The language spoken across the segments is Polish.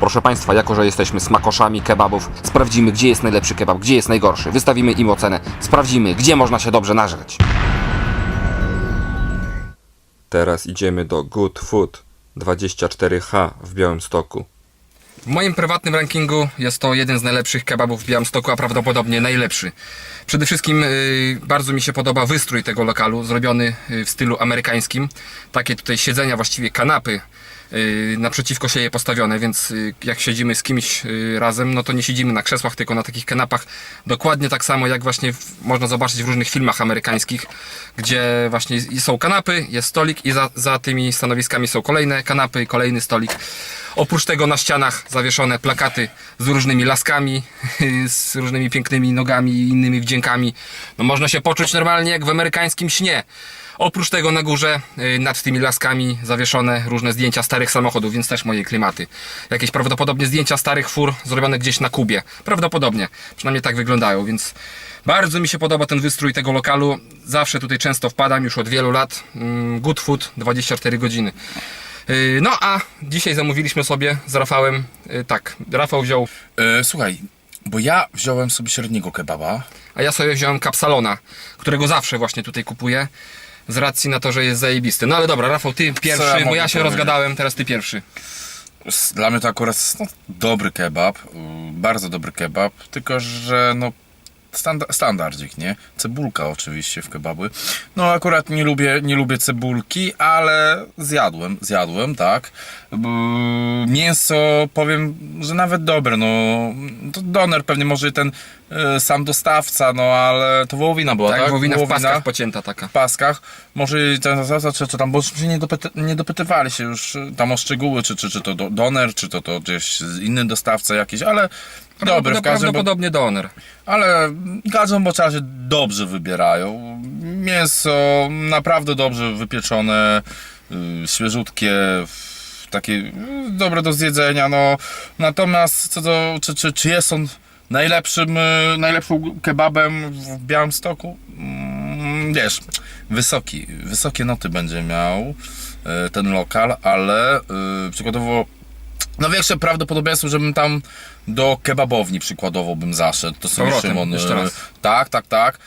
Proszę Państwa, jako że jesteśmy smakoszami kebabów, sprawdzimy, gdzie jest najlepszy kebab, gdzie jest najgorszy. Wystawimy im ocenę, sprawdzimy, gdzie można się dobrze nażreć. Teraz idziemy do Good Food 24H w Białymstoku. W moim prywatnym rankingu jest to jeden z najlepszych kebabów w Białymstoku, a prawdopodobnie najlepszy. Przede wszystkim y, bardzo mi się podoba wystrój tego lokalu, zrobiony y, w stylu amerykańskim. Takie tutaj siedzenia, właściwie kanapy naprzeciwko siebie postawione, więc y, jak siedzimy z kimś y, razem, no to nie siedzimy na krzesłach, tylko na takich kanapach. Dokładnie tak samo jak właśnie można zobaczyć w różnych filmach amerykańskich, gdzie właśnie są kanapy, jest stolik i za, za tymi stanowiskami są kolejne kanapy, kolejny stolik. Oprócz tego na ścianach zawieszone plakaty z różnymi laskami, z różnymi pięknymi nogami i innymi wdziękami. No można się poczuć normalnie jak w amerykańskim śnie. Oprócz tego na górze y, nad tymi laskami zawieszone różne zdjęcia starych samochodów, więc też moje klimaty. Jakieś prawdopodobnie zdjęcia starych fur zrobione gdzieś na Kubie. Prawdopodobnie. Przynajmniej tak wyglądają, więc bardzo mi się podoba ten wystrój tego lokalu. Zawsze tutaj często wpadam już od wielu lat. Mm, Good Food 24 godziny. Yy, No a dzisiaj zamówiliśmy sobie z Rafałem, yy, tak, Rafał wziął, E, słuchaj, bo ja wziąłem sobie średniego kebaba. a ja sobie wziąłem kapsalona, którego zawsze właśnie tutaj kupuję, z racji na to, że jest zajebisty. No ale dobra, Rafał, ty pierwszy, ja bo mogę ja się powiedzieć? rozgadałem, teraz ty pierwszy. Dla mnie to akurat no, dobry kebab, bardzo dobry kebab, tylko że no standa standardzik, nie? Cebulka oczywiście w kebaby. No akurat nie lubię, nie lubię cebulki, ale zjadłem, zjadłem, tak. Mięso powiem, że nawet dobre, no to doner pewnie może ten sam dostawca, no ale to wołowina była, tak? Tak, wołowina w paskach pocięta taka. w paskach. Może ten zasad, czy, czy tam, bo się nie, dopyty, nie dopytywali się już y, tam o szczegóły, czy, czy, czy to do- doner, czy to, to gdzieś inny dostawca jakiś, ale dobry w każdym, bo, Prawdopodobnie doner. ale w każdym bądź razie dobrze wybierają. Mięso naprawdę dobrze wypieczone, y, świeżutkie, takie y, dobre do zjedzenia, no. Natomiast co do, czy, czy, czy jest on najlepszym, y, najlepszym kebabem w Białymstoku? Mm, Wiesz, wysoki, wysokie noty będzie miał y, ten lokal, ale y, przykładowo no większe prawdopodobieństwo, żebym tam do kebabowni przykładowo bym zaszedł. To Powrotem, Szymon. jeszcze raz. Tak, tak, tak.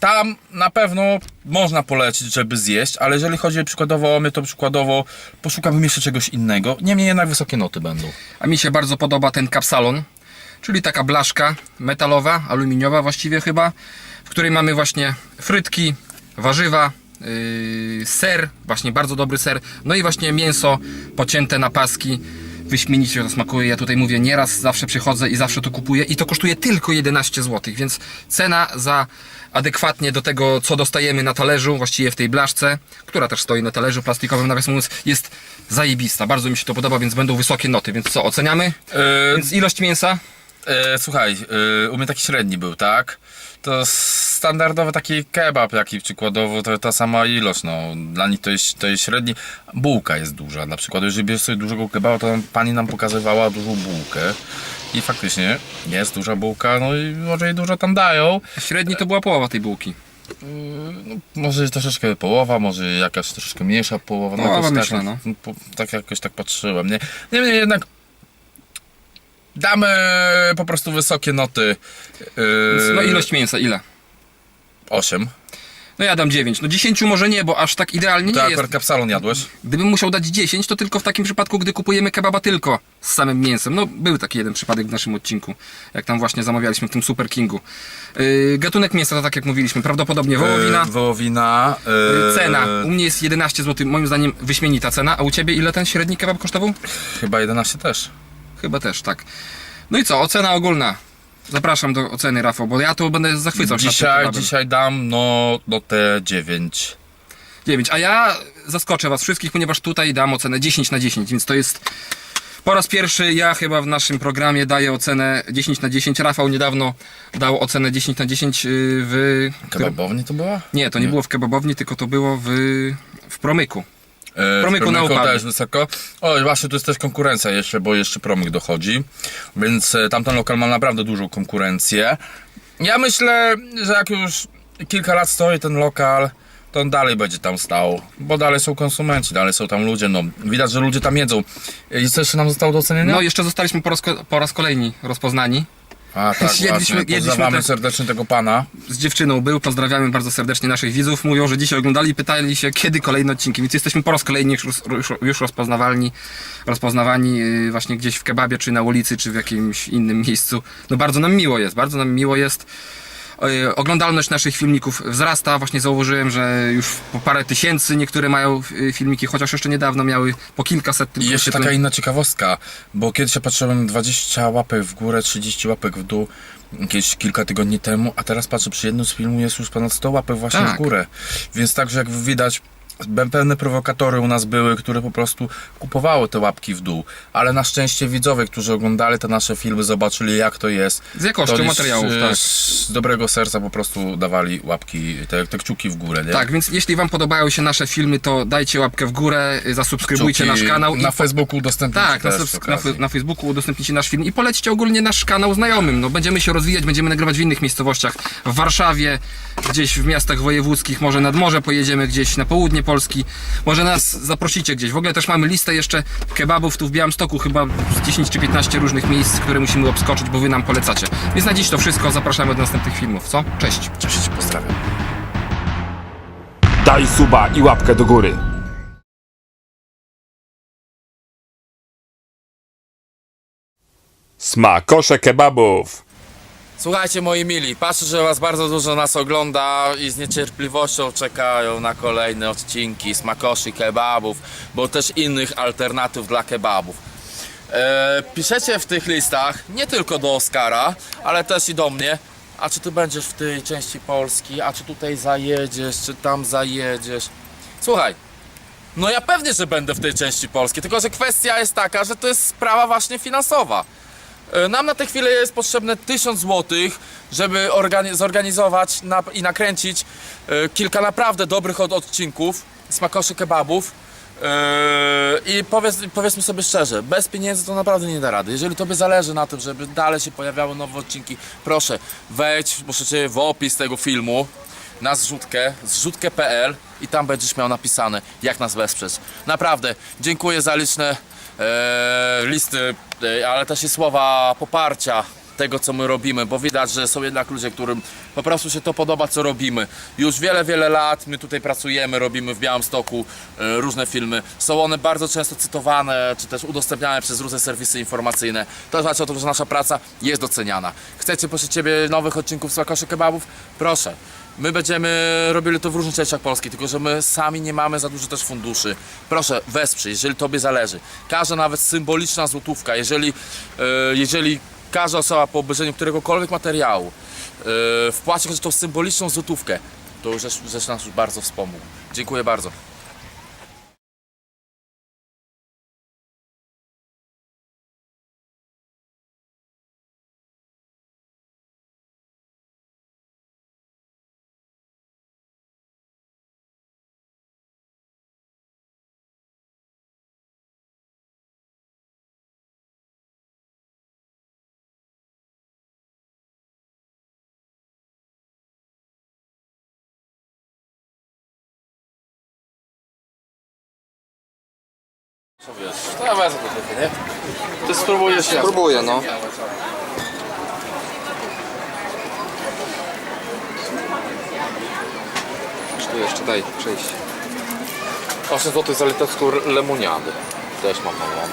Tam na pewno można polecić, żeby zjeść, ale jeżeli chodzi przykładowo o mnie, to przykładowo poszukałbym jeszcze czegoś innego. Niemniej jednak wysokie noty będą. A mi się bardzo podoba ten kapsalon, czyli taka blaszka metalowa, aluminiowa właściwie chyba, w której mamy właśnie frytki, warzywa, yy, ser, właśnie bardzo dobry ser, no i właśnie mięso pocięte na paski. Wyśmienicie to smakuje. Ja tutaj mówię nieraz, zawsze przychodzę i zawsze to kupuję i to kosztuje tylko 11 zł, więc cena za adekwatnie do tego, co dostajemy na talerzu, właściwie w tej blaszce, która też stoi na talerzu plastikowym, nawiasem mówiąc, jest zajebista. Bardzo mi się to podoba, więc będą wysokie noty. Więc co, oceniamy? E, Więc ilość mięsa? E, słuchaj, e, u mnie taki średni był, tak? To standardowy taki kebab, jaki przykładowo to ta sama ilość, no dla nich to jest, to jest średni. Bułka jest duża, na przykład jeżeli bierzesz sobie dużego kebaba, to tam pani nam pokazywała dużą bułkę i faktycznie jest duża bułka, no i może i dużo tam dają. Średni to była połowa tej bułki. No, może troszeczkę połowa, może jakaś troszeczkę mniejsza połowa, no, Połowa jakoś myślę, tak, no. po, tak jakoś tak patrzyłem, nie? Niemniej jednak damy po prostu wysokie noty. Yy, no ilość mięsa, ile? 8. No ja dam 9. No 10 może nie, bo aż tak idealnie Ty nie akurat jest. kapsalon jadłeś? Gdybym musiał dać 10, to tylko w takim przypadku, gdy kupujemy kebaba tylko z samym mięsem. No był taki jeden przypadek w naszym odcinku, jak tam właśnie zamawialiśmy w tym Super Kingu. Yy, gatunek mięsa to tak jak mówiliśmy, prawdopodobnie wołowina. Yy, wołowina. Yy, Cena. U mnie jest 11 zł, moim zdaniem wyśmienita cena, a u ciebie ile ten średni kebab kosztował? Chyba 11 też. Chyba też, tak. No i co, ocena ogólna. Zapraszam do oceny, Rafał, bo ja tu będę zachwycał się nad tym Dzisiaj, kebabem. dzisiaj dam no, no te 9. 9, a ja zaskoczę was wszystkich, ponieważ tutaj dam ocenę 10 na 10, więc to jest po raz pierwszy ja chyba w naszym programie daję ocenę 10 na 10. Rafał niedawno dał ocenę 10 na 10 yy, w... Kebabowni to była? Nie, to nie było w kebabowni, tylko to było w, w Promyku. E, Promyku na Promyku też wysoko. O, i właśnie tu jest też konkurencja jeszcze, bo jeszcze Promyk dochodzi. Więc e, tamten lokal ma naprawdę dużą konkurencję. Ja myślę, że jak już kilka lat stoi ten lokal, to on dalej będzie tam stał, bo dalej są konsumenci, dalej są tam ludzie, no widać, że ludzie tam jedzą. I co jeszcze nam zostało do ocenienia? No jeszcze zostaliśmy po raz, ko- po raz kolejny rozpoznani. A tak, jedliśmy- właśnie, jedliśmy pozdrawiamy te- serdecznie tego pana. z dziewczyną był. Pozdrawiamy bardzo serdecznie naszych widzów. Mówią, że dzisiaj oglądali i pytali się, kiedy kolejne odcinki. Więc jesteśmy po raz kolejny już, już, już rozpoznawalni, rozpoznawani yy, właśnie gdzieś w kebabie, czy na ulicy, czy w jakimś innym miejscu. No bardzo nam miło jest, bardzo nam miło jest. Oglądalność naszych filmików wzrasta. Właśnie zauważyłem, że już po parę tysięcy niektóre mają yy, filmiki, chociaż jeszcze niedawno miały po kilkaset I tylko jeszcze taka inna ciekawostka, bo kiedyś ja patrzyłem 20 łapek w górę, 30 łapek w dół, jakieś kilka tygodni temu, a teraz patrzę, przy jednym z filmu jest już ponad 100 łapek właśnie Tak. w górę. Więc także jak widać, pewne prowokatory u nas były, które po prostu kupowały te łapki w dół. Ale na szczęście widzowie, którzy oglądali te nasze filmy, zobaczyli jak to jest. Z jakością materiałów, z, tak. z dobrego serca po prostu dawali łapki, te, te kciuki w górę, nie? Tak, więc jeśli Wam podobają się nasze filmy, to dajcie łapkę w górę, zasubskrybujcie Kciuki nasz kanał. Na i Facebooku udostępnijcie Tak, na, na, Facebooku udostępnicie nasz film i polećcie ogólnie nasz kanał znajomym. No, będziemy się rozwijać, będziemy nagrywać w innych miejscowościach. W Warszawie, gdzieś w miastach wojewódzkich, może nad morze pojedziemy gdzieś na południe Polski. Może nas zaprosicie gdzieś. W ogóle też mamy listę jeszcze kebabów tu w Białymstoku, chyba z 10 czy 15 różnych miejsc, które musimy obskoczyć, bo Wy nam polecacie. Więc na dziś to wszystko. Zapraszamy do następnych filmów. Co? Cześć! Cześć, pozdrawiam. Daj suba i łapkę do góry. Smakosze kebabów. Słuchajcie moi mili, patrzę, że was bardzo dużo nas ogląda i z niecierpliwością czekają na kolejne odcinki smakoszy kebabów, bo też innych alternatyw dla kebabów. E, piszecie w tych listach nie tylko do Oskara, ale też i do mnie. A czy ty będziesz w tej części Polski? A czy tutaj zajedziesz? Czy tam zajedziesz? Słuchaj, no ja pewnie, że będę w tej części Polski, tylko że kwestia jest taka, że to jest sprawa właśnie finansowa. E, Nam na tę chwilę jest potrzebne 1000 zł, żeby organi- zorganizować i nakręcić e, kilka naprawdę dobrych od- odcinków smakoszy kebabów. E, I powiedz, powiedzmy sobie szczerze, bez pieniędzy to naprawdę nie da rady. Jeżeli tobie zależy na tym, żeby dalej się pojawiały nowe odcinki, proszę wejdź, proszę w opis tego filmu na zrzutkę, zrzutkę.pl i tam będziesz miał napisane, jak nas wesprzeć. Naprawdę, dziękuję za liczne listy, ale też i słowa poparcia tego, co my robimy, bo widać, że są jednak ludzie, którym po prostu się to podoba, co robimy. Już wiele, wiele lat my tutaj pracujemy, robimy w Białymstoku e, różne filmy. Są one bardzo często cytowane, czy też udostępniane przez różne serwisy informacyjne. To znaczy o tym, że nasza praca jest doceniana. Chcecie proszę Ciebie nowych odcinków Słakoszy Kebabów? Proszę. My będziemy robili to w różnych częściach Polski, tylko że my sami nie mamy za dużo też funduszy. Proszę, wesprzyj, jeżeli Tobie zależy. Każda nawet symboliczna złotówka, jeżeli, e, jeżeli każda osoba po obejrzeniu któregokolwiek materiału e, wpłaci chociaż tą symboliczną złotówkę, to już rzecz nas bardzo wspomógł. Dziękuję bardzo. Wiesz? To wezmę trochę, nie? Ty spróbujesz ja. Próbuję, no. Tu jeszcze daj przejść. 8 zł za litewską lemoniadę. Też mam mamę.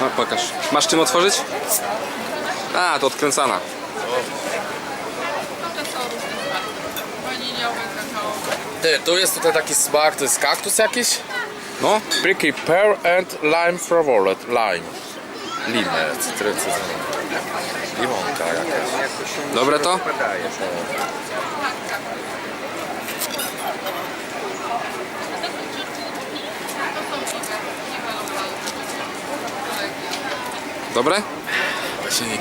No, pokaż. Masz czym otworzyć? A, to odkręcana. Ty, tu jest tutaj taki smak, to jest kaktus jakiś? No, Pricky pear and lime flavored lime. Limę, cytrycy. Limonka jakaś. dobre to? Dobre? Właśnie nie.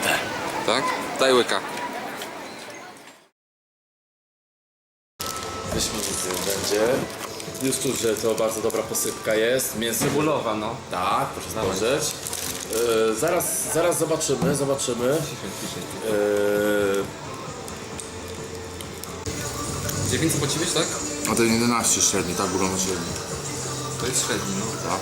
Tak? Daj łyka. Będzie. Już czuć, że to bardzo dobra posypka jest. Mięso Cebulowa, no. Tak, proszę spojrzeć. Yy, zaraz, zaraz zobaczymy, zobaczymy. Yy, 9 zapłaciłeś, tak? A ten 11 średni, tak wygląda średni. To jest średni, no. Tak.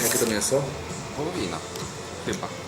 I Jakie to mięso? wołowina. Chyba.